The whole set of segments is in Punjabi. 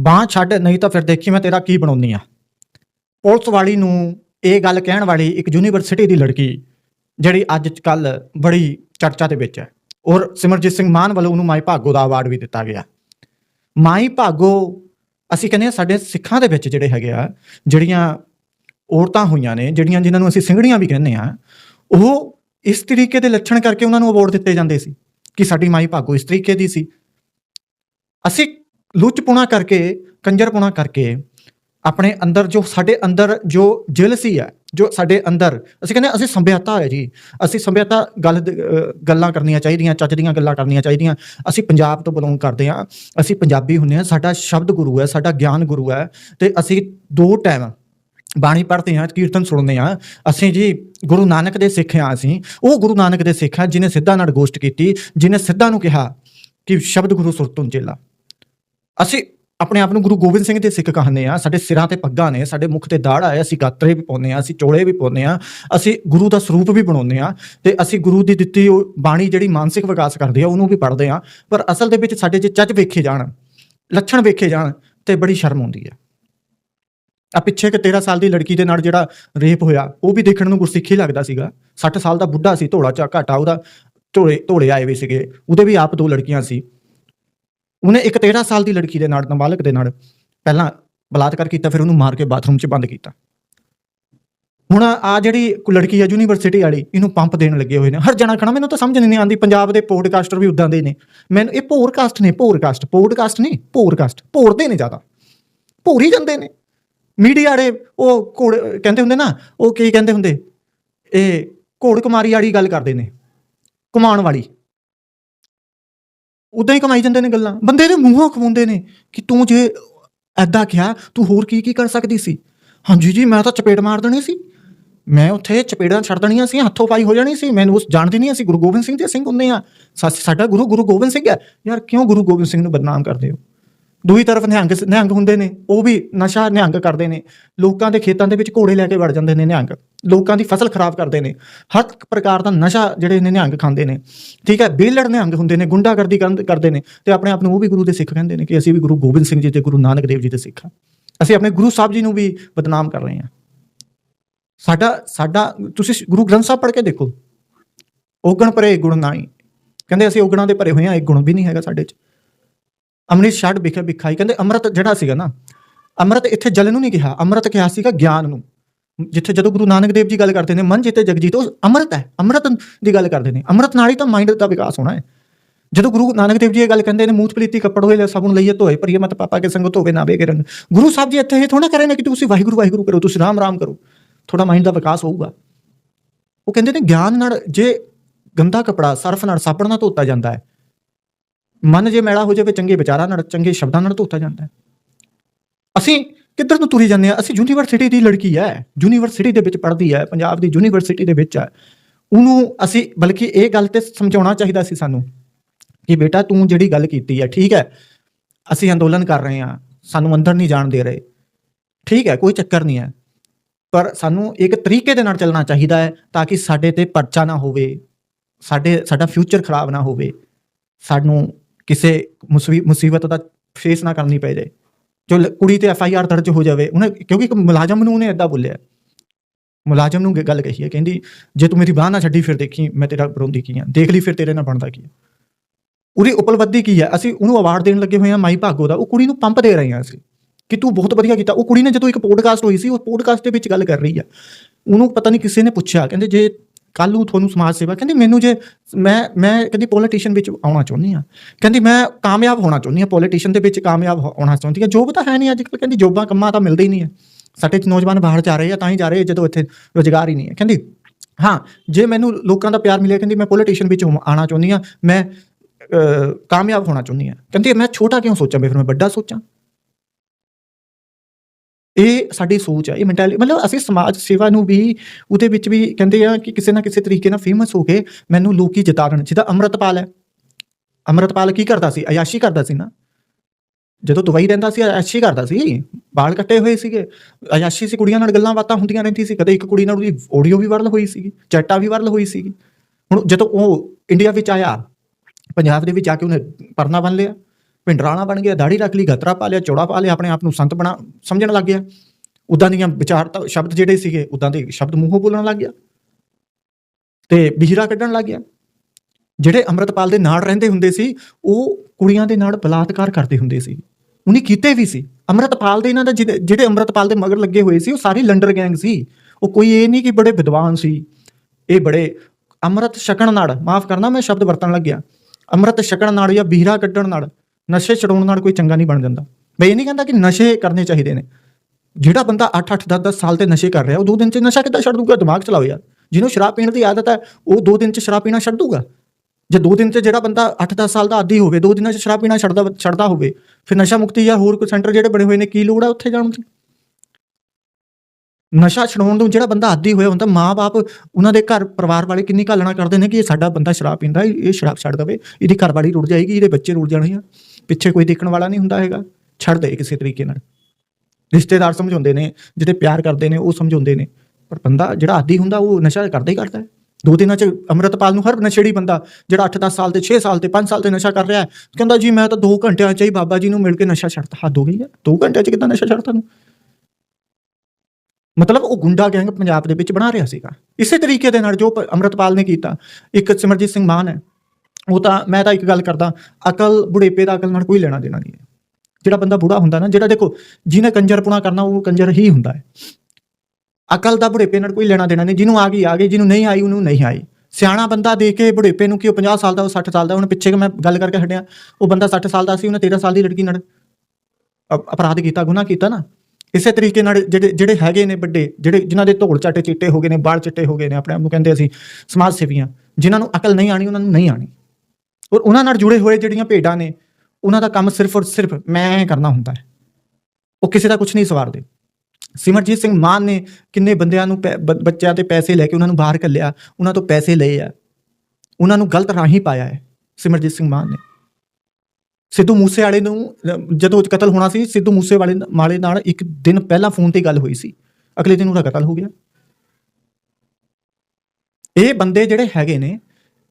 ਬਾਂਹ ਛੱਡ, ਨਹੀਂ ਤਾਂ ਫਿਰ ਦੇਖੀ ਮੈਂ ਤੇਰਾ ਕੀ ਬਣਾਉਣੀ ਆ। ਪੁਲਿਸ ਵਾਲੀ ਨੂੰ ਇਹ ਗੱਲ ਕਹਿਣ ਵਾਲੀ ਇੱਕ ਯੂਨੀਵਰਸਿਟੀ ਦੀ ਲੜਕੀ, ਜਿਹੜੀ ਅੱਜ ਕੱਲ ਬੜੀ ਚਰਚਾ ਦੇ ਵਿੱਚ ਹੈ। ਔਰ ਸਿਮਰਜੀਤ ਸਿੰਘ ਮਾਨ ਵੱਲੋਂ ਉਹਨੂੰ ਮਾਈ ਭਾਗੋ ਦਾ ਅਵਾਰਡ ਵੀ ਦਿੱਤਾ ਗਿਆ। ਮਾਈ ਭਾਗੋ, ਅਸੀਂ ਕਹਿੰਦੇ ਆ ਸਾਡੇ ਸਿੱਖਾਂ ਦੇ ਵਿੱਚ ਜਿਹੜੇ ਹੈਗੇ ਆ, ਜਿਹੜੀਆਂ ਔਰਤਾਂ ਹੋਈਆਂ ਨੇ, ਜਿਹੜੀਆਂ ਜਿਨ੍ਹਾਂ ਨੂੰ ਅਸੀਂ ਸਿੰਘੜੀਆਂ ਵੀ ਕਹਿੰਦੇ ਆ ਉਹ ਇਸ ਤਰੀਕੇ ਦੇ ਲੱਛਣ ਕਰਕੇ ਉਹਨਾਂ ਨੂੰ ਅਵਾਰਡ ਦਿੱਤੇ ਜਾਂਦੇ ਸੀ ਕਿ ਸਾਡੀ ਮਾਈ ਭਾਗੋ ਇਸ ਤਰੀਕੇ ਦੀ ਸੀ। ਅਸੀਂ ਲੁੱਚਪੁਣਾ ਕਰਕੇ, ਕੰਜਰਪੁਣਾ ਕਰਕੇ ਆਪਣੇ ਅੰਦਰ ਜੋ ਸਾਡੇ ਅੰਦਰ ਜੋ ਜੈਲਸੀ ਹੈ, ਜੋ ਸਾਡੇ ਅੰਦਰ, ਅਸੀਂ ਕਹਿੰਦੇ ਅਸੀਂ ਸੰਭਿਆਤਾ ਹੈ ਜੀ। ਅਸੀਂ ਸੰਭਿਆਤਾ ਗੱਲ ਗੱਲਾਂ ਕਰਨੀਆਂ ਚਾਹੀਦੀਆਂ, ਚੱਜ ਦੀਆਂ ਗੱਲਾਂ ਕਰਨੀਆਂ ਚਾਹੀਦੀਆਂ। ਅਸੀਂ ਪੰਜਾਬ ਤੋਂ ਬਿਲੋਂਗ ਕਰਦੇ ਹਾਂ, ਅਸੀਂ ਪੰਜਾਬੀ ਹੁੰਦੇ ਹਾਂ, ਸਾਡਾ ਸ਼ਬਦ ਗੁਰੂ ਹੈ, ਸਾਡਾ ਗਿਆਨ ਗੁਰੂ ਹੈ ਤੇ ਅਸੀਂ ਦੋ ਟਾਈਮ ਬਾਣੀ ਪੜ੍ਹਦੇ ਹਾਂ, ਕੀਰਤਨ ਸੁਣਦੇ ਹਾਂ। ਅਸੀਂ ਜੀ ਗੁਰੂ ਨਾਨਕ ਦੇ ਸਿੱਖ ਹਾਂ ਅਸੀਂ। ਉਹ ਗੁਰੂ ਨਾਨਕ ਦੇ ਸਿੱਖ ਹਾਂ ਜਿਨੇ ਸਿੱਧਾ ਨਾਲ ਗੋਸ਼ਟ ਕੀਤੀ ਜਿਨੇ ਸਿੱਧਾ ਨੂੰ ਕਿਹਾ ਕਿ ਸ਼ਬਦ ਗੁਰੂ ਸੁਰਤੁਨ ਚੇਲਾ ਅਸੀਂ ਆਪਣੇ ਆਪ ਨੂੰ ਗੁਰੂ ਗੋਬਿੰਦ ਸਿੰਘ ਦੇ ਸਿੱਖ ਕਹਿੰਦੇ ਆ ਸਾਡੇ ਸਿਰਾਂ ਤੇ ਪੱਗਾਂ ਨੇ, ਸਾਡੇ ਮੁਖ ਤੇ ਦਾੜ ਆ ਅਸੀਂ ਗਾਤਰੇ ਵੀ ਪਾਉਂਦੇ ਆ ਅਸੀਂ ਚੋਲੇ ਵੀ ਪਾਉਂਦੇ ਆ ਅਸੀਂ ਗੁਰੂ ਦਾ ਸਰੂਪ ਵੀ ਬਣਾਉਂਦੇ ਆ ਤੇ ਅਸੀਂ ਗੁਰੂ ਦੀ ਦਿੱਤੀ ਉਹ ਬਾਣੀ ਜਿਹੜੀ ਮਾਨਸਿਕ ਵਿਕਾਸ ਕਰਦੀ ਆ, ਉਹਨੂੰ ਵੀ ਪੜ੍ਹਦੇ ਆ ਪਰ ਅਸਲ ਦੇ ਵਿੱਚ ਸਾਡੇ ਜੇ ਚੱਜ ਵੇਖੇ ਜਾਣ, ਲੱਛਣ ਵੇਖੇ ਜਾਣ ਤੇ ਬੜੀ ਸ਼ਰਮ ਆਉਂਦੀ ਆ ਆ ਪਿੱਛੇ ਕਿ 13 ਸਾਲ ਦੀ ਲੜਕੀ ਦੇ ਨਾਲ ਜਿਹੜਾ ਰੇਪ ਹੋਇਆ, ਉਹ ਵੀ ਦੇਖਣ ਨੂੰ ਗੁਰਸਿੱਖੀ ਲੱਗਦਾ ਸੀਗਾ 60 ਸਾਲ ਦਾ ਬੁੱਢਾ ਸੀ ਢੋਲਾ ਚਾ ਘਾਟਾ ਉਹਦਾ ਢੋਲੇ ਢੋਲੇ ਆਏ ਵੀ ਸੀਗੇ, ਉਹਦੇ ਵੀ ਆਪ ਦੋ ਲੜਕੀਆਂ ਸੀ। ਉਹਨੇ ਇੱਕ 13 ਸਾਲ ਦੀ ਲੜਕੀ ਦੇ ਨਾਲ, ਨਾਬਾਲਗ ਦੇ ਨਾਲ ਪਹਿਲਾਂ ਬਲਾਤਕਾਰ ਕੀਤਾ, ਫਿਰ ਉਹਨੂੰ ਮਾਰ ਕੇ ਬਾਥਰੂਮ 'ਚ ਬੰਦ ਕੀਤਾ। ਹੁਣ ਆ ਜਿਹੜੀ ਲੜਕੀ ਹੈ ਯੂਨੀਵਰਸਿਟੀ ਵਾਲੀ, ਇਹਨੂੰ ਪੰਪ ਦੇਣ ਲੱਗੇ ਹੋਏ ਨੇ। ਹਰ ਜਣਾ ਖਣਾ ਮੈਨੂੰ ਤਾਂ ਸਮਝ ਨਹੀਂ ਆਉਂਦੀ, ਪੰਜਾਬ ਦੇ ਪੋਡਕਾਸਟਰ ਵੀ ਉਦਾਂ ਦੇ ਨੇ। ਮੈਨੂੰ, ਇਹ ਪੋਡਕਾਸਟ ਨੇ, ਪੋਡਕਾਸਟ ਪੋਡਕਾਸਟ ਨਹੀਂ, ਪੋਡਕਾਸਟ ਭੋਰਦੇ ਨੇ ਜ਼ਿਆਦਾ। ਭੋਰੀ ਜਾਂਦੇ ਨੇ। ਮੀਡੀਆ ਵਾਲੇ, ਉਹ ਘੋੜ, ਕਹਿੰਦੇ ਹੁੰਦੇ ਨਾ, ਉਹ ਕੀ ਕਹਿੰਦੇ ਹੁੰਦੇ? ਇਹ ਘੋੜ ਕੁਮਾਰੀ ਵਾਲੀ ਗੱਲ ਕਰਦੇ ਨੇ, ਕਮਾਉਣ ਵਾਲੀ। ਉਦਾਂ ਹੀ ਕਮਾਈ ਜਾਂਦੇ ਨੇ ਗੱਲਾਂ। ਬੰਦੇ ਦੇ ਮੂੰਹੋਂ ਖਵਾਉਂਦੇ ਨੇ ਕਿ ਤੂੰ ਜੇ ਐਦਾਂ ਕਿਹਾ, ਤੂੰ ਹੋਰ ਕੀ ਕੀ ਕਰ ਸਕਦੀ ਸੀ? ਹਾਂਜੀ ਜੀ, ਮੈਂ ਤਾਂ ਚਪੇੜ ਮਾਰ ਦੇਣੀ ਸੀ। ਮੈਂ ਉੱਥੇ ਚਪੇੜਾਂ ਛੱਡ ਦੇਣੀਆਂ ਸੀ, ਹੱਥੋਂ ਪਾਈ ਹੋ ਜਾਣੀ ਸੀ। ਮੈਨੂੰ ਉਸ ਜਾਣਦੀ ਨਹੀਂ ਅਸੀਂ ਗੁਰੂ ਗੋਬਿੰਦ ਸਿੰਘ ਦੇ ਸਿੰਘ ਹੁੰਦੇ ਆ ਸਾ- ਸਾਡਾ ਗੁਰੂ ਗੁਰੂ ਗੋਬਿੰਦ ਸਿੰਘ ਹੈ। ਯਾਰ ਕਿਉਂ ਗੁਰੂ ਗੋਬਿੰਦ ਸਿੰਘ ਨੂੰ ਬਦਨਾਮ ਕਰਦੇ ਹੋ? ਦੂਜੀ ਤਰਫ ਨਿਹੰਗ ਨਿਹੰਗ ਹੁੰਦੇ ਨੇ, ਉਹ ਵੀ ਨਸ਼ਾ ਨਿਹੰਗ ਕਰਦੇ ਨੇ। ਲੋਕਾਂ ਦੇ ਖੇਤਾਂ ਦੇ ਵਿੱਚ ਘੋੜੇ ਲੈ ਕੇ ਵੜ ਜਾਂਦੇ ਨੇ ਨਿਹੰਗ। ਲੋਕਾਂ ਦੀ ਫਸਲ ਖਰਾਬ ਕਰਦੇ ਨੇ। ਹਰ ਪ੍ਰਕਾਰ ਦਾ ਨਸ਼ਾ ਜਿਹੜੇ ਨੇ ਨਿਹੰਗ ਖਾਂਦੇ ਨੇ। ਠੀਕ ਹੈ, ਬੇਲੜ ਨਿਹੰਗ ਹੁੰਦੇ ਨੇ, ਗੁੰਡਾਗਰਦੀ ਕਰਨ- ਕਰਦੇ ਨੇ ਤੇ ਆਪਣੇ ਆਪ ਨੂੰ ਉਹ ਵੀ ਗੁਰੂ ਦੇ ਸਿੱਖ ਕਹਿੰਦੇ ਨੇ ਕਿ ਅਸੀਂ ਵੀ ਗੁਰੂ ਗੋਬਿੰਦ ਸਿੰਘ ਜੀ ਤੇ ਗੁਰੂ ਨਾਨਕ ਦੇਵ ਜੀ ਦੇ ਸਿੱਖ ਹਾਂ। ਅਸੀਂ ਆਪਣੇ ਗੁਰੂ ਸਾਹਿਬ ਜੀ ਨੂੰ ਵੀ ਬਦਨਾਮ ਕਰ ਰਹੇ ਹਾਂ। ਸਾਡਾ ਸਾਡਾ ਤੁਸੀਂ ਗੁਰੂ ਗ੍ਰੰਥ ਸਾਹਿਬ ਪੜ੍ਹ ਕੇ ਦੇਖੋ। ਔਗਣ ਪਰੇ ਗੁਣ ਨਾਹੀ। ਕਹਿੰਦੇ ਅਸੀਂ ਔਗਣਾਂ ਦੇ ਭਰੇ ਹੋਏ ਹਾਂ, ਇੱਕ ਗੁਣ ਵੀ ਨਹੀਂ ਹੈਗਾ ਸਾਡੇ 'ਚ। ਅੰਮ੍ਰਿਤ ਛੱਡ ਵਿਖੇ ਵਿਖਾਈ। ਕਹਿੰਦੇ ਅੰਮ੍ਰਿਤ ਜਿਹੜਾ ਸੀਗਾ ਨਾ, ਅੰਮ੍ਰਿਤ ਇੱਥੇ ਜਲ ਨੂੰ ਨਹੀਂ ਕਿਹਾ, ਅੰਮ੍ਰਿਤ ਕਿਹਾ ਸੀਗਾ ਗਿਆਨ ਨੂੰ। ਜਿੱਥੇ ਜਦੋਂ ਗੁਰੂ ਨਾਨਕ ਦੇਵ ਜੀ ਗੱਲ ਕਰਦੇ ਨੇ, ਮਨ ਜਿੱਤੇ ਜਗਜੀਤ, ਉਹ ਅੰਮ੍ਰਿਤ ਹੈ, ਅੰਮ੍ਰਿਤ ਦੀ ਗੱਲ ਕਰਦੇ ਨੇ। ਅੰਮ੍ਰਿਤ ਨਾਲ ਹੀ ਤਾਂ ਮਾਈਂਡ ਦਾ ਵਿਕਾਸ ਹੋਣਾ ਹੈ। ਜਦੋਂ ਗੁਰੂ ਨਾਨਕ ਦੇਵ ਜੀ ਇਹ ਗੱਲ ਕਹਿੰਦੇ ਨੇ ਮੂਤ ਪਲੀਤੀ ਕੱਪੜ ਹੋਏ, ਸਾਬੂਨ ਲਈਏ, ਧੋਏ ਪਰਿਏ ਮਤ ਪਾਪਾ ਕੇ ਸੰਗ ਧੋਵੇ ਨਾ ਬੇਗੇ ਰੰਗ। ਗੁਰੂ ਸਾਹਿਬ ਜੀ ਇੱਥੇ ਇਹ ਥੋੜਾ ਕਰੇ ਨੇ ਕਿ ਤੁਸੀਂ ਵਾਹਿਗੁਰੂ ਵਾਹਿਗੁਰੂ ਕਰੋ, ਤੁਸੀਂ ਰਾਮ ਰਾਮ ਕਰੋ। ਥੋੜਾ ਮਾਈਂਡ ਦਾ ਵਿਕਾਸ ਹੋਊਗਾ। ਉਹ ਕਹਿੰਦੇ ਨੇ, ਗਿਆਨ ਨਾਲ ਜੇ ਗੰਦਾ ਕਪੜਾ, ਸਰਫ ਨਾਲ ਸਾਬਣ ਨਾਲ ਧੋਤਾ ਜਾਂਦਾ ਹੈ, ਮਨ ਜੇ ਮੈਲਾ ਹੋ ਜਾਵੇ, ਚੰਗੇ ਵਿਚਾਰਾਂ ਨਾਲ, ਚੰਗੇ ਸ਼ਬਦਾਂ ਨਾਲ ਧੋਤਾ ਜਾਂਦਾ ਹੈ। ਅਸੀਂ ਕਿੱਧਰ ਨੂੰ ਤੁਰੀ ਜਾਂਦੇ ਆ? ਅਸੀਂ ਯੂਨੀਵਰਸਿਟੀ ਦੀ ਲੜਕੀ ਹੈ ਯੂਨੀਵਰਸਿਟੀ ਦੇ ਵਿੱਚ ਪੜ੍ਹਦੀ ਹੈ ਪੰਜਾਬ ਦੀ ਯੂਨੀਵਰਸਿਟੀ ਦੇ ਵਿੱਚ ਹੈ ਉਹਨੂੰ ਅਸੀਂ, ਬਲਕਿ ਇਹ ਗੱਲ ਤੇ ਸਮਝਾਉਣਾ ਚਾਹੀਦਾ ਸੀ ਸਾਨੂੰ ਕਿ ਬੇਟਾ ਤੂੰ ਜਿਹੜੀ ਗੱਲ ਕੀਤੀ ਹੈ ਠੀਕ ਹੈ ਅਸੀਂ ਅੰਦੋਲਨ ਕਰ ਰਹੇ ਹਾਂ। ਸਾਨੂੰ ਅੰਦਰ ਨਹੀਂ ਜਾਣ ਦੇ ਰਹੇ। ਠੀਕ ਹੈ ਕੋਈ ਚੱਕਰ ਨਹੀਂ ਹੈ ਪਰ ਸਾਨੂੰ ਇੱਕ ਤਰੀਕੇ ਦੇ ਨਾਲ ਚੱਲਣਾ ਚਾਹੀਦਾ ਹੈ ਤਾਂ ਕਿ ਸਾਡੇ ਤੇ ਪਰਚਾ ਨਾ ਹੋਵੇ। ਸਾਡੇ, ਸਾਡਾ ਫਿਊਚਰ ਖਰਾਬ ਨਾ ਹੋਵੇ। ਸਾਨੂੰ ਕਿਸੇ ਮੁਸੀ- ਮੁਸੀਬਤ ਦਾ ਫੇਸ ਨਾ ਕਰਨੀ ਪੈ ਜਾਏ। ਜੋ ਕੁੜੀ ਤੇ ਐਫ ਆਈ ਆਰ ਦਰਜ ਹੋ ਜਾਵੇ, ਉਹਨੇ ਕਿਉਂਕਿ ਇੱਕ ਮੁਲਾਜ਼ਮ ਨੂੰ ਉਹਨੇ ਏਦਾਂ ਬੋਲਿਆ। ਮੁਲਾਜ਼ਮ ਨੂੰ ਗੱਲ ਕਹੀ ਹੈ, ਕਹਿੰਦੀ, ਜੇ ਤੂੰ ਮੇਰੀ ਬਾਹ ਨਾ ਛੱਡੀ, ਫਿਰ ਦੇਖੀ, ਮੈਂ ਤੇਰਾ ਬਰੋਂਦੀ ਕੀ ਆ ਦੇਖ ਲਈ, ਫਿਰ ਤੇਰੇ ਨਾਲ ਬਣਦਾ ਕੀ ਆ ਉਹਦੀ ਉਪਲਬਧੀ ਕੀ ਹੈ? ਅਸੀਂ ਉਹਨੂੰ ਅਵਾਰਡ ਦੇਣ ਲੱਗੇ ਹੋਏ ਆ ਮਾਈ ਭਾਗੋ ਦਾ। ਉਹ ਕੁੜੀ ਨੂੰ ਪੰਪ ਦੇ ਰਹੇ ਹਾਂ ਅਸੀਂ, ਕਿ ਤੂੰ ਬਹੁਤ ਵਧੀਆ ਕੀਤਾ। ਉਹ ਕੁੜੀ ਨੇ ਜਦੋਂ ਇੱਕ ਪੋਡਕਾਸਟ ਹੋਈ ਸੀ, ਉਹ ਪੋਡਕਾਸਟ ਦੇ ਵਿੱਚ ਗੱਲ ਕਰ ਰਹੀ ਆ ਉਹਨੂੰ ਪਤਾ ਨਹੀਂ ਕਿਸੇ ਨੇ ਪੁੱਛਿਆ। ਕਹਿੰਦੇ, ਜੇ ਕੱਲ ਨੂੰ ਤੁਹਾਨੂੰ ਸਮਾਜ ਸੇਵਾ, ਕਹਿੰਦੀ ਮੈਨੂੰ ਜੇ ਮੈਂ ਮੈਂ ਕਹਿੰਦੀ ਪੋਲੀਟੀਸ਼ੀਅਨ ਵਿੱਚ ਆਉਣਾ ਚਾਹੁੰਦੀ ਆ ਕਹਿੰਦੀ ਮੈਂ ਕਾਮਯਾਬ ਹੋਣਾ ਚਾਹੁੰਦੀ ਆ ਪੋਲੀਟੀਸ਼ੀਅਨ ਦੇ ਵਿੱਚ ਕਾਮਯਾਬ ਹੋ- ਹੋਣਾ ਚਾਹੁੰਦੀ ਆ ਜੋਬ ਤਾਂ ਹੈ ਨਹੀਂ ਅੱਜ ਕੱਲ੍ਹ, ਕਹਿੰਦੀ ਜੋਬਾਂ ਕੰਮਾਂ ਤਾਂ ਮਿਲਦੇ ਹੀ ਨਹੀਂ ਹੈ। ਸਾਡੇ ਚ ਨੌਜਵਾਨ ਬਾਹਰ ਜਾ ਰਹੇ ਆ, ਤਾਂ ਹੀ ਜਾ ਰਹੇ ਜਦੋਂ ਇੱਥੇ ਰੋਜ਼ਗਾਰ ਹੀ ਨਹੀਂ ਹੈ। ਕਹਿੰਦੀ, ਹਾਂ, ਜੇ ਮੈਨੂੰ ਲੋਕਾਂ ਦਾ ਪਿਆਰ ਮਿਲਿਆ, ਕਹਿੰਦੀ ਮੈਂ ਪੋਲੀਟੀਸ਼ੀਅਨ ਵਿੱਚ ਹੋਵਾਂ- ਆਉਣਾ ਚਾਹੁੰਦੀ ਆ ਮੈਂ ਕਾਮਯਾਬ ਹੋਣਾ ਚਾਹੁੰਦੀ ਆ ਕਹਿੰਦੀ ਮੈਂ ਛੋਟਾ ਕਿਉਂ ਸੋਚਾਂ? ਵੀ ਫਿਰ ਮੈਂ ਵੱਡਾ ਸੋਚਾਂ। ਇਹ ਸਾਡੀ ਸੋਚ ਹੈ ਇਹ ਮੈਂਟੈਲਿਟੀ ਮਤਲਬ ਅਸੀਂ ਸਮਾਜ ਸੇਵਾ ਨੂੰ ਵੀ, ਉਹਦੇ ਵਿੱਚ ਵੀ ਕਹਿੰਦੇ ਆ ਕਿ ਕਿਸੇ ਨਾ ਕਿਸੇ ਤਰੀਕੇ ਨਾਲ ਫੇਮਸ ਹੋ ਕੇ ਮੈਨੂੰ ਲੋਕੀ ਜਿਤਾਉਣ। ਜਿਹਦਾ ਅੰਮ੍ਰਿਤਪਾਲ ਹੈ। ਅੰਮ੍ਰਿਤਪਾਲ ਕੀ ਕਰਦਾ ਸੀ? ਅਯਾਸ਼ੀ ਕਰਦਾ ਸੀ ਨਾ। ਜਦੋਂ ਦੁਬਈ ਰਹਿੰਦਾ ਸੀ, ਅਯਾਸ਼ੀ ਕਰਦਾ ਸੀ। ਬਾਲ ਕੱਟੇ ਹੋਏ ਸੀਗੇ। ਅਯਾਸ਼ੀ ਸੀ, ਕੁੜੀਆਂ ਨਾਲ ਗੱਲਾਂ ਬਾਤਾਂ ਹੁੰਦੀਆਂ ਰਹਿੰਦੀ ਸੀ। ਕਦੇ ਇੱਕ ਕੁੜੀ ਨਾਲ ਉਹਦੀ ਆਡੀਓ ਵੀ ਵਾਇਰਲ ਹੋਈ ਸੀਗੀ, ਚੈਟਾ ਵੀ ਵਾਇਰਲ ਹੋਈ ਸੀਗੀ। ਹੁਣ ਜਦੋਂ ਉਹ ਇੰਡੀਆ ਵਿੱਚ ਆਇਆ, ਪੰਜਾਬ ਦੇ ਵਿੱਚ ਆ ਕੇ ਉਹਨੇ ਪਰਨਾ ਬੰਨ ਲਿਆ। ਪਿੰਡਰਾਣਾ ਬਣ ਗਿਆ ਦਾੜੀ ਰੱਖ ਲਈ, ਗਤਰਾ ਪਾ ਲਿਆ, ਚੌੜਾ ਪਾ ਲਿਆ, ਆਪਣੇ ਆਪ ਨੂੰ ਸੰਤ ਬਣਾ ਸਮਝਣ ਲੱਗ ਗਿਆ। ਉਦਾਂ ਦੀਆਂ ਵਿਚਾਰ ਸ਼ਬਦ ਜਿਹੜੇ ਸੀਗੇ, ਉਦਾਂ ਦੇ ਸ਼ਬਦ ਮੂੰਹੋਂ ਬੋਲਣ ਲੱਗ ਗਿਆ। ਤੇ ਬਿਜਰਾ ਕੱਢਣ ਲੱਗ ਗਿਆ। ਜਿਹੜੇ ਅੰਮ੍ਰਿਤਪਾਲ ਦੇ ਨਾਲ ਰਹਿੰਦੇ ਹੁੰਦੇ ਸੀ, ਉਹ ਕੁੜੀਆਂ ਦੇ ਨਾਲ ਬਲਾਤਕਾਰ ਕਰਦੇ ਹੁੰਦੇ ਸੀ। ਉਹਨੇ ਕੀਤੇ ਵੀ ਸੀ। ਅੰਮ੍ਰਿਤਪਾਲ ਦੇ ਇਹਨਾਂ ਦਾ ਜਿਹਦੇ- ਜਿਹੜੇ ਅੰਮ੍ਰਿਤਪਾਲ ਦੇ ਮਗਰ ਲੱਗੇ ਹੋਏ ਸੀ, ਉਹ ਸਾਰੀ ਲੰਡਰ ਗੈਂਗ ਸੀ। ਉਹ ਕੋਈ ਇਹ ਨਹੀਂ ਕਿ ਬੜੇ ਵਿਦਵਾਨ ਸੀ। ਇਹ ਬੜੇ ਅੰਮ੍ਰਿਤ ਛਕਣ ਨਾਲ, ਮਾਫ ਕਰਨਾ ਮੈਂ ਸ਼ਬਦ ਵਰਤਣ ਲੱਗਿਆ। ਅੰਮ੍ਰਿਤ ਛਕਣ ਨਾਲ ਜਾਂ ਬੀਹਰਾ ਕੱਢਣ ਨਾਲ ਨਸ਼ੇ ਛਡਾਉਣ ਨਾਲ ਕੋਈ ਚੰਗਾ ਨਹੀਂ ਬਣ ਜਾਂਦਾ। ਮੈਂ ਇਹ ਨਹੀਂ ਕਹਿੰਦਾ ਕਿ ਨਸ਼ੇ ਕਰਨੇ ਚਾਹੀਦੇ ਨੇ। ਜਿਹੜਾ ਬੰਦਾ 8 8 10 10 ਸਾਲ ਤੇ ਨਸ਼ੇ ਕਰ ਰਿਹਾ, ਉਹ ਦੋ ਦਿਨ ਚ ਨਸ਼ਾ ਕਿੱਦਾਂ ਛੱਡ ਦੂਗਾ? ਦਿਮਾਗ ਚਲਾਓ ਯਾਰ। ਜਿਹਨੂੰ ਸ਼ਰਾਬ ਪੀਣ ਦੀ ਆਦਤ ਹੈ, ਉਹ ਦੋ ਦਿਨ ਚ ਸ਼ਰਾਬ ਪੀਣਾ ਛੱਡ ਦੂਗਾ। ਜੇ ਦੋ ਦਿਨ ਚ ਜਿਹੜਾ ਬੰਦਾ 8 10 ਸਾਲ ਦਾ ਆਦੀ ਹੋਵੇ, ਦੋ ਦਿਨਾਂ ਚ ਸ਼ਰਾਬ ਪੀਣਾ ਛੱਡਦਾ ਛੱਡਦਾ ਹੋਵੇ, ਫਿਰ ਨਸ਼ਾ ਮੁਕਤੀ ਜਾਂ ਹੋਰ ਕੋਈ ਸੈਂਟਰ ਜਿਹੜੇ ਬਣੇ ਹੋਏ ਨੇ, ਕੀ ਲੋੜ ਹੈ ਉੱਥੇ ਜਾਣ ਦੀ? ਨਸ਼ਾ ਛਡਾਉਣ ਨੂੰ ਜਿਹੜਾ ਬੰਦਾ ਆਦੀ ਹੋਇਆ ਹੁੰਦਾ, ਮਾਂ-ਬਾਪ, ਉਹਨਾਂ ਦੇ ਘਰ ਪਰਿਵਾਰ ਵਾਲੇ ਕਿੰਨੀ ਘਾਲਣਾ ਕਰਦੇ ਨੇ ਕਿ ਇਹ ਸਾਡਾ ਬੰਦਾ ਸ਼ਰਾਬ ਪੀਂਦਾ, ਇਹ ਇਹ ਸ਼ਰਾਬ ਛੱਡ ਦਵੇ, ਇਹਦੀ ਘਰ ਵਾਲੀ ਰੁੜ ਜਾਏਗੀ, ਇਹਦੇ ਬੱਚੇ ਰੁੜ ਜਾਣੇ ਆ ਪਿੱਛੇ ਕੋਈ ਦੇਖਣ ਵਾਲਾ ਨਹੀਂ ਹੁੰਦਾ ਹੈਗਾ। ਛੱਡ ਦੇ ਕਿਸੇ ਤਰੀਕੇ ਨਾਲ। ਰਿਸ਼ਤੇਦਾਰ ਸਮਝਾਉਂਦੇ ਨੇ, ਜਿਹੜੇ ਪਿਆਰ ਕਰਦੇ ਨੇ, ਉਹ ਸਮਝਾਉਂਦੇ ਨੇ। ਪਰ ਬੰਦਾ ਜਿਹੜਾ ਆਦੀ ਹੁੰਦਾ, ਉਹ ਨਸ਼ਾ ਕਰਦਾ ਹੀ ਕਰਦਾ ਹੈ। ਦੋ ਦਿਨਾਂ ਚ ਅੰਮ੍ਰਿਤਪਾਲ ਨੂੰ ਹਰ ਨਸ਼ੇੜੀ ਬੰਦਾ, ਜਿਹੜਾ 8-10 ਸਾਲ ਤੇ 6 ਸਾਲ ਤੇ 5 ਸਾਲ ਤੇ ਨਸ਼ਾ ਕਰ ਰਿਹਾ ਹੈ, ਕਹਿੰਦਾ ਜੀ, ਮੈਂ ਤਾਂ 2 ਘੰਟਿਆਂ ਚ ਹੀ ਬਾਬਾ ਜੀ ਨੂੰ ਮਿਲ ਕੇ ਨਸ਼ਾ ਛੱਡਤਾ। ਹੱਦ ਹੋ ਗਈ ਹੈ। 2 ਘੰਟਿਆਂ ਚ ਕਿਦਾਂ ਨਸ਼ਾ ਛੱਡਤਾ ਨੂੰ ਮਤਲਬ ਉਹ ਗੁੰਡਾ ਗੈਂਗ ਪੰਜਾਬ ਦੇ ਵਿੱਚ ਬਣਾ ਰਿਹਾ ਸੀਗਾ। ਇਸੇ ਤਰੀਕੇ ਦੇ ਨਾਲ ਜੋ ਪ- ਅੰਮ੍ਰਿਤਪਾਲ ਨੇ ਕੀਤਾ, ਇੱਕ ਸਿਮਰਜੀਤ ਸਿੰਘ ਮਾਨ ਹੈ। ਉਹ ਤਾਂ ਮੈਂ ਤਾਂ ਇੱਕ ਗੱਲ ਕਰਦਾ, ਅਕਲ ਬੁਢੇਪੇ ਦਾ ਅਕਲ ਨਾਲ ਕੋਈ ਲੈਣਾ ਦੇਣਾ ਨਹੀਂ ਹੈ। ਜਿਹੜਾ ਬੰਦਾ ਬੁੜਾ ਹੁੰਦਾ ਨਾ, ਜਿਹੜਾ ਦੇਖੋ, ਜਿਹਨੇ ਕੰਜਰਪੁਣਾ ਕਰਨਾ, ਉਹ ਕੰਜਰ ਹੀ ਹੁੰਦਾ ਹੈ। ਅਕਲ ਦਾ ਬੁਢੇਪੇ ਨਾਲ ਕੋਈ ਲੈਣਾ ਦੇਣਾ ਨਹੀਂ, ਜਿਹਨੂੰ ਆ ਗਈ ਆ ਗਈ, ਜਿਹਨੂੰ ਨਹੀਂ ਆਈ, ਉਹਨੂੰ ਨਹੀਂ ਆਈ। ਸਿਆਣਾ ਬੰਦਾ ਦੇ ਕੇ ਬੁਢੇਪੇ ਨੂੰ ਕਿ ਉਹ 50 ਸਾਲ ਦਾ, ਉਹ 60 ਸਾਲ ਦਾ ਹੁਣ ਪਿੱਛੇ ਮੈਂ ਗੱਲ ਕਰਕੇ ਹਟਿਆ, ਉਹ ਬੰਦਾ 60 ਸਾਲ ਦਾ ਸੀ, ਉਹਨੇ 13 ਸਾਲ ਦੀ ਲੜਕੀ ਨਾਲ ਅਪ- ਅਪਰਾਧ ਕੀਤਾ, ਗੁਨਾਹ ਕੀਤਾ ਨਾ। ਇਸੇ ਤਰੀਕੇ ਨਾਲ ਜਿਹੜੇ ਜਿਹੜੇ ਹੈਗੇ ਨੇ ਵੱਡੇ, ਜਿਹੜੇ, ਜਿਨ੍ਹਾਂ ਦੇ ਧੋਲ ਚਾਟੇ ਚਿੱਟੇ ਹੋ ਗਏ ਨੇ ਬਾਲ ਚਿੱਟੇ ਹੋ ਗਏ ਨੇ, ਆਪਣੇ ਆਪ ਨੂੰ ਕਹਿੰਦੇ ਅਸੀਂ ਸਮਾਜ ਸੇਵੀਆਂ, ਜਿਨ੍ਹਾਂ ਨੂੰ ਅਕਲ ਨਹੀਂ ਆਣੀ ਉਹਨਾਂ ਨੂੰ ਨਹੀਂ ਆਣੀ ਔਰ ਉਹਨਾਂ ਨਾਲ ਜੁੜੇ ਹੋਏ ਜਿਹੜੀਆਂ ਭੇਡਾਂ ਨੇ, ਉਹਨਾਂ ਦਾ ਕੰਮ ਸਿਰਫ ਔਰ ਸਿਰਫ ਮੈਂ ਕਰਨਾ ਹੁੰਦਾ ਹੈ। ਉਹ ਕਿਸੇ ਦਾ ਕੁਝ ਨਹੀਂ ਸਵਾਰਦੇ। ਸਿਮਰਜੀਤ ਸਿੰਘ ਮਾਨ ਨੇ ਕਿੰਨੇ ਬੰਦਿਆਂ ਨੂੰ ਪੈ- ਬ- ਬੱਚਿਆਂ ਤੇ ਪੈਸੇ ਲੈ ਕੇ ਉਹਨਾਂ ਨੂੰ ਬਾਹਰ ਕੱਲਿਆ ਉਹਨਾਂ ਤੋਂ ਪੈਸੇ ਲਏ ਆ। ਉਹਨਾਂ ਨੂੰ ਗਲਤ ਰਾਹੀਂ ਪਾਇਆ ਹੈ, ਸਿਮਰਜੀਤ ਸਿੰਘ ਮਾਨ ਨੇ। ਸਿੱਧੂ ਮੂਸੇ ਵਾਲੇ ਨੂੰ ਜਦੋਂ ਕਤਲ ਹੋਣਾ ਸੀ, ਸਿੱਧੂ ਮੂਸੇ ਵਾਲੇ ਮਾਲੇ ਨਾਲ ਇੱਕ ਦਿਨ ਪਹਿਲਾਂ ਫੋਨ ਤੇ ਗੱਲ ਹੋਈ ਸੀ। ਅਗਲੇ ਦਿਨ ਉਹਦਾ ਕਤਲ ਹੋ ਗਿਆ। ਇਹ ਬੰਦੇ ਜਿਹੜੇ ਹੈਗੇ ਨੇ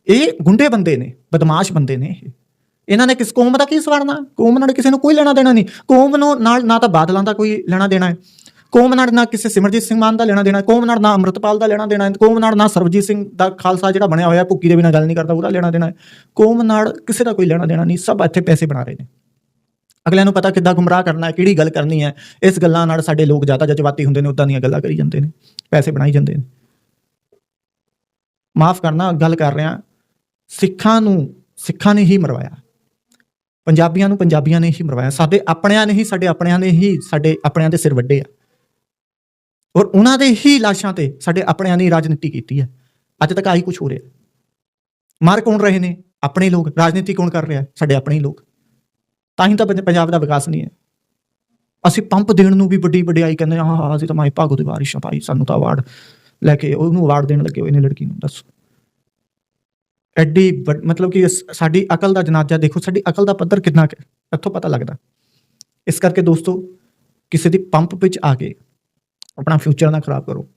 ਇਹ ਗੁੰਡੇ ਬੰਦੇ ਨੇ, ਬਦਮਾਸ਼ ਬੰਦੇ ਨੇ ਇਹ। ਇਹਨਾਂ ਨੇ ਕਿਸ ਕੌਮ ਦਾ ਕੀ ਸਵਾਰਨਾ ਕੌਮ ਨਾਲ ਕਿਸੇ ਨੂੰ ਕੋਈ ਲੈਣਾ ਦੇਣਾ ਨਹੀਂ। ਕੌਮ ਨੂੰ ਨਾਲ ਨਾ ਤਾਂ ਬਾਦਲਾਂ ਦਾ ਕੋਈ ਲੈਣਾ ਦੇਣਾ ਹੈ। ਕੌਮ ਨਾਲ ਨਾ ਕਿਸੇ ਸਿਮਰਜੀਤ ਸਿੰਘ ਮਾਨ ਦਾ ਲੈਣਾ ਦੇਣਾ ਕੌਮ ਨਾਲ ਨਾ ਅੰਮ੍ਰਿਤਪਾਲ ਦਾ ਲੈਣਾ ਦੇਣਾ ਹੈ। ਕੌਮ ਨਾਲ ਨਾ ਸਰਬਜੀਤ ਸਿੰਘ ਦਾ ਖਾਲਸਾ ਜਿਹੜਾ ਬਣਿਆ ਹੋਇਆ ਭੁੱਕੀ ਦੇ ਬਿਨਾਂ ਗੱਲ ਨਹੀਂ ਕਰਦਾ, ਉਹਦਾ ਲੈਣਾ ਦੇਣਾ ਹੈ। ਕੌਮ ਨਾਲ ਕਿਸੇ ਦਾ ਕੋਈ ਲੈਣਾ ਦੇਣਾ ਨਹੀਂ। ਸਭ ਇੱਥੇ ਪੈਸੇ ਬਣਾ ਰਹੇ ਨੇ। ਅਗਲਿਆਂ ਨੂੰ ਪਤਾ ਕਿੱਦਾਂ ਗੁੰਮਰਾਹ ਕਰਨਾ ਹੈ, ਕਿਹੜੀ ਗੱਲ ਕਰਨੀ ਹੈ। ਇਸ ਗੱਲਾਂ ਨਾਲ ਸਾਡੇ ਲੋਕ ਜ਼ਿਆਦਾ ਜਜ਼ਬਾਤੀ ਹੁੰਦੇ ਨੇ, ਉਦਾਂ ਦੀਆਂ ਗੱਲਾਂ ਕਰੀ ਜਾਂਦੇ ਨੇ। ਪੈਸੇ ਬਣਾਈ ਜਾਂਦੇ ਨੇ। ਮਾਫ ਕਰਨਾ, ਗੱਲ ਕਰ ਰਿਹਾ। ਸਿੱਖਾਂ ਨੂੰ, ਸਿੱਖਾਂ ਨੇ ਹੀ ਮਰਵਾਇਆ। ਪੰਜਾਬੀਆਂ ਨੂੰ ਪੰਜਾਬੀਆਂ ਨੇ ਹੀ ਮਰਵਾਇਆ। ਸਾਡੇ ਆਪਣਿਆਂ ਨੇ ਹੀ, ਸਾਡੇ ਆਪਣਿਆਂ ਨੇ ਹੀ, ਸਾਡੇ ਆਪਣਿਆਂ ਦੇ ਸਿਰ ਵੱਡੇ ਆ। ਔਰ ਉਹਨਾਂ ਦੇ ਹੀ ਲਾਸ਼ਾਂ ਤੇ ਸਾਡੇ ਆਪਣਿਆਂ ਨੇ ਰਾਜਨੀਤੀ ਕੀਤੀ ਹੈ। ਅੱਜ ਤੱਕ ਆਹੀ ਕੁਝ ਹੋ ਰਿਹਾ। ਮਾਰ ਕੌਣ ਰਹੇ ਨੇ? ਆਪਣੇ ਲੋਕ। ਰਾਜਨੀਤੀ ਕੌਣ ਕਰ ਰਿਹਾ? ਸਾਡੇ ਆਪਣੇ ਹੀ ਲੋਕ। ਤਾਂ ਹੀ ਤਾਂ ਪੰਜਾਬ ਦਾ ਵਿਕਾਸ ਨਹੀਂ ਹੈ। ਅਸੀਂ ਪੰਪ ਦੇਣ ਨੂੰ ਵੀ ਵੱਡੀ ਵਡਿਆਈ ਕਹਿੰਦੇ ਹਾਂ ਹਾਂ ਅਸੀਂ ਤਾਂ ਮਾਈ ਭਾਗੋ ਦੀ ਵਾਰਿਸ਼ ਭਾਈ ਸਾਨੂੰ ਤਾਂ ਅਵਾਰਡ ਲੈ ਕੇ ਉਹਨੂੰ ਅਵਾਰਡ ਦੇਣ ਲੱਗੇ ਹੋਏ ਨੇ ਲੜਕੀ ਨੂੰ, ਦੱਸੋ। ਐਡੀ ਵੱਡ- ਮਤਲਬ ਕਿ ਸਾਡੀ ਅਕਲ ਦਾ ਜਨਾਜ਼ਾ ਦੇਖੋ ਸਾਡੀ ਅਕਲ ਦਾ ਪੱਧਰ ਕਿੰਨਾ ਕੁ ਹੈ, ਇੱਥੋਂ ਪਤਾ ਲੱਗਦਾ। ਇਸ ਕਰਕੇ ਦੋਸਤੋ ਕਿਸੇ ਦੀ ਪੰਪ ਵਿੱਚ ਆ ਕੇ ਆਪਣਾ ਫਿਊਚਰ ਨਾ ਖਰਾਬ ਕਰੋ।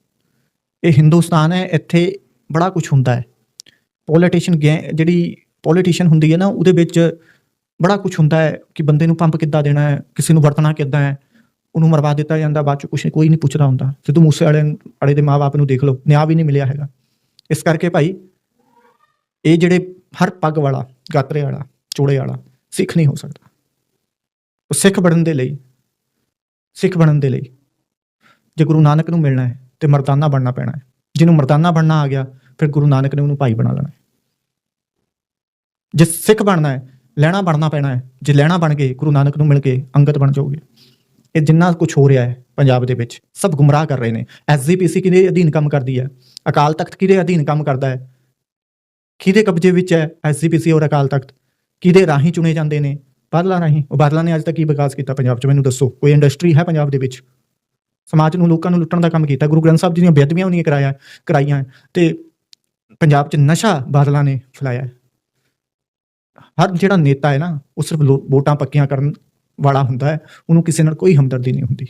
ਇਹ ਹਿੰਦੁਸਤਾਨ ਹੈ ਇੱਥੇ ਬੜਾ ਕੁਝ ਹੁੰਦਾ ਹੈ। ਪੋਲੀਟੀਸ਼ੀਅਨ ਜਿਹੜੀ ਪੋਲੀਟੀਸ਼ੀਅਨ ਹੁੰਦੀ ਹੈ ਨਾ ਉਹਦੇ ਵਿੱਚ ਬੜਾ ਕੁਝ ਹੁੰਦਾ ਹੈ ਕਿ ਬੰਦੇ ਨੂੰ ਪੰਪ ਕਿੱਦਾਂ ਦੇਣਾ ਹੈ ਕਿਸੇ ਨੂੰ ਵਰਤਣਾ ਕਿੱਦਾਂ ਹੈ ਉਹਨੂੰ ਮਰਵਾ ਦਿੱਤਾ ਜਾਂਦਾ ਬਾਅਦ ਚ ਕੁਛ ਕੋਈ ਨਹੀਂ ਪੁੱਛਦਾ ਹੁੰਦਾ। ਸਿੱਧੂ ਮੂਸੇ ਵਾਲੇ ਵਾਲੇ ਦੇ ਮਾਪੇ ਨੂੰ ਦੇਖ ਲਓ ਨਿਆਂ ਵੀ ਨਹੀਂ ਮਿਲਿਆ ਹੈਗਾ। ਇਸ ਕਰਕੇ ਭਾਈ ਇਹ ਜਿਹੜੇ ਹਰ ਪੱਗ ਵਾਲਾ, ਗਾਤਰੇ ਵਾਲਾ, ਚੋੜੇ ਵਾਲਾ, ਸਿੱਖ ਨਹੀਂ ਹੋ ਸਕਦਾ। ਉਹ ਸਿੱਖ ਬਣਨ ਦੇ ਲਈ, ਸਿੱਖ ਬਣਨ ਦੇ ਲਈ ਜੇ ਗੁਰੂ ਨਾਨਕ ਨੂੰ ਮਿਲਣਾ ਹੈ ਤੇ ਮਰਦਾਨਾ ਬਣਨਾ ਪੈਣਾ ਹੈ। ਜਿਹਨੂੰ ਮਰਦਾਨਾ ਬਣਨਾ ਆ ਗਿਆ, ਫਿਰ ਗੁਰੂ ਨਾਨਕ ਨੇ ਉਹਨੂੰ ਭਾਈ ਬਣਾ ਲੈਣਾ ਹੈ। ਜੇ ਸਿੱਖ ਬਣਨਾ ਹੈ, ਲੈਣਾ ਬਣਨਾ ਪੈਣਾ ਹੈ, ਜੇ ਲੈਣਾ ਬਣ ਗਏ, ਗੁਰੂ ਨਾਨਕ ਨੂੰ ਮਿਲ ਕੇ ਅੰਗਤ ਬਣ ਜਾਓਗੇ। ਇਹ ਜਿੰਨਾ ਕੁਝ ਹੋ ਰਿਹਾ ਹੈ ਪੰਜਾਬ ਦੇ ਵਿੱਚ, ਸਭ ਗੁੰਮਰਾਹ ਕਰ ਰਹੇ ਨੇ। ਐਸਜੀਪੀਸੀ ਕਿਹਦੇ ਅਧੀਨ ਕੰਮ ਕਰਦੀ ਹੈ? ਅਕਾਲ ਤਖਤ ਕਿਹਦੇ ਅਧੀਨ ਕੰਮ ਕਰਦਾ ਹੈ? ਕਿਹਦੇ ਕਬਜ਼ੇ ਵਿੱਚ ਹੈ ਐਸਜੀਪੀਸੀ ਔਰ ਅਕਾਲ ਤਖਤ? ਕਿਹਦੇ ਰਾਹੀਂ ਚੁਣੇ ਜਾਂਦੇ ਨੇ? ਬਾਦਲਾਂ ਰਾਹੀਂ। ਉਹ ਬਾਦਲਾਂ ਨੇ ਅੱਜ ਤੱਕ ਕੀ ਵਿਕਾਸ ਕੀਤਾ ਪੰਜਾਬ 'ਚ? ਮੈਨੂੰ ਦੱਸੋ। ਕੋਈ ਇੰਡਸਟਰੀ ਹੈ ਪੰਜਾਬ ਦੇ ਵਿੱਚ? ਸਮਾਜ ਨੂੰ, ਲੋਕਾਂ ਨੂੰ ਲੁੱਟਣ ਦਾ ਕੰਮ ਕੀਤਾ। ਗੁਰੂ ਗ੍ਰੰਥ ਸਾਹਿਬ ਜੀ ਦੀਆਂ ਬੇਅਦਬੀਆਂ ਉਹਨੀਆਂ ਕਰਾਇਆ, ਕਰਾਈਆਂ। ਤੇ ਪੰਜਾਬ 'ਚ ਨਸ਼ਾ ਬਾਦਲਾਂ ਨੇ ਫੈਲਾਇਆ। ਹਰ ਜਿਹੜਾ ਨੇਤਾ ਹੈ ਨਾ, ਉਹ ਸਿਰਫ ਲੋ- ਵੋਟਾਂ ਪੱਕੀਆਂ ਕਰਨ ਵਾਲਾ ਹੁੰਦਾ ਹੈ। ਉਹਨੂੰ ਕਿਸੇ ਨਾਲ ਕੋਈ ਹਮਦਰਦੀ ਨਹੀਂ ਹੁੰਦੀ।